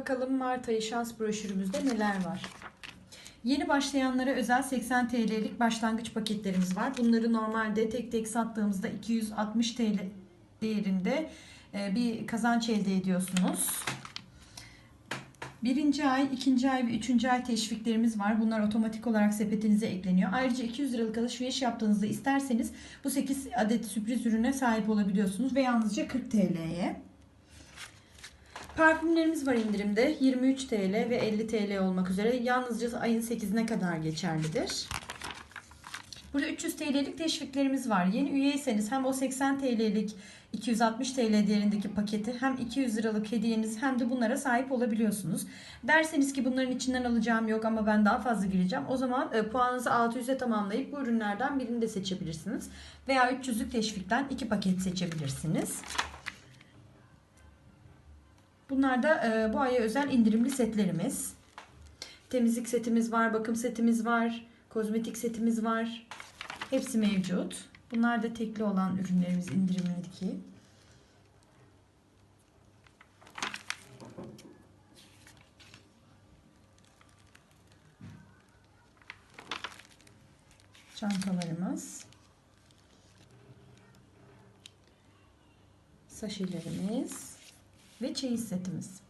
Bakalım Mart ayı şans broşürümüzde neler var. Yeni başlayanlara özel 80 TL'lik başlangıç paketlerimiz var. Bunları normalde tek tek sattığımızda 260 TL değerinde e, bir kazanç elde ediyorsunuz. Birinci ay, ikinci ay ve üçüncü ay teşviklerimiz var. Bunlar otomatik olarak sepetinize ekleniyor. Ayrıca 200 liralık alışveriş yaptığınızda isterseniz bu 8 adet sürpriz ürüne sahip olabiliyorsunuz ve yalnızca 40 TL'ye. Parfümlerimiz var indirimde 23 TL ve 50 TL olmak üzere yalnızca ayın 8'ine kadar geçerlidir. Burada 300 TL'lik teşviklerimiz var. Yeni üyeyseniz hem o 80 TL'lik 260 TL değerindeki paketi hem 200 liralık hediyeniz hem de bunlara sahip olabiliyorsunuz. Derseniz ki bunların içinden alacağım yok ama ben daha fazla gireceğim. O zaman e, puanınızı 600'e tamamlayıp bu ürünlerden birini de seçebilirsiniz. Veya 300'lük teşvikten 2 paket seçebilirsiniz. Bunlar da e, bu aya özel indirimli setlerimiz. Temizlik setimiz var, bakım setimiz var, kozmetik setimiz var. Hepsi mevcut. Bunlar da tekli olan ürünlerimiz indirimlideki. Çantalarımız. Saşilerimiz ve çeyiz setimiz.